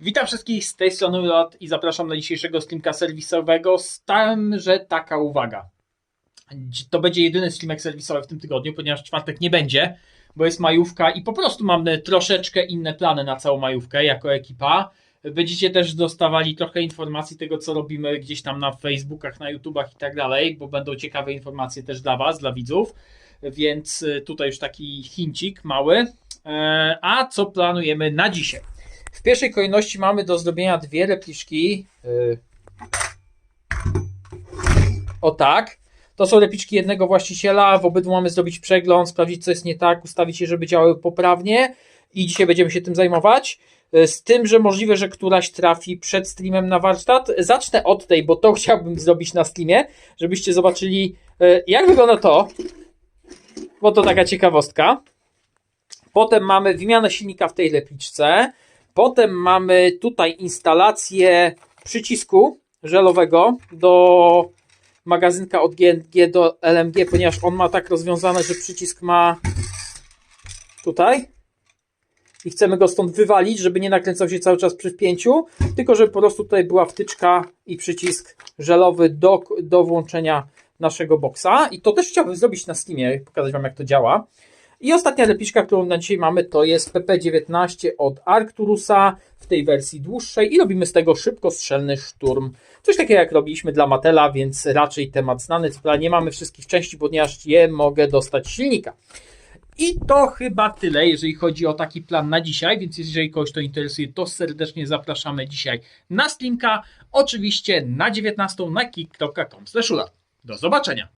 Witam wszystkich z tej strony Lot i zapraszam na dzisiejszego streamka serwisowego tym, że taka uwaga. To będzie jedyny streamek serwisowy w tym tygodniu, ponieważ czwartek nie będzie, bo jest majówka i po prostu mamy troszeczkę inne plany na całą majówkę jako ekipa. Będziecie też dostawali trochę informacji tego, co robimy gdzieś tam na Facebookach, na YouTubach i tak dalej, bo będą ciekawe informacje też dla Was, dla widzów. Więc y, tutaj już taki hincik mały. E, A co planujemy na dzisiaj? W pierwszej kolejności mamy do zrobienia dwie repliczki. Yy. O tak. To są repliczki jednego właściciela. W obydwu mamy zrobić przegląd, sprawdzić, co jest nie tak, ustawić je, żeby działały poprawnie. I dzisiaj będziemy się tym zajmować. Yy, Z tym, że możliwe, że któraś trafi przed streamem na warsztat. Zacznę od tej, bo to chciałbym zrobić na streamie, żebyście zobaczyli, yy, jak wygląda to. Bo to taka ciekawostka. Potem mamy wymianę silnika w tej repliczce. Potem mamy tutaj instalację przycisku żelowego do magazynka od GNG do LMG, ponieważ on ma tak rozwiązane, że przycisk ma tutaj i chcemy go stąd wywalić, żeby nie nakręcał się cały czas przy wpięciu, tylko żeby po prostu tutaj była wtyczka i przycisk żelowy do, do włączenia naszego boksa i to też chciałbym zrobić na Steamie, pokazać Wam jak to działa. I ostatnia repliczka, którą na dzisiaj mamy, to jest PP19 od Arcturusa w tej wersji dłuższej i robimy z tego szybkostrzelny szturm. Coś takiego jak robiliśmy dla Matela, więc raczej temat znany. Co prawda nie mamy wszystkich części, ponieważ je mogę dostać silnika. I to chyba tyle, jeżeli chodzi o taki plan na dzisiaj, więc jeżeli kogoś to interesuje, to serdecznie zapraszamy dzisiaj na streamka, oczywiście na 19 na kick.com. Do zobaczenia!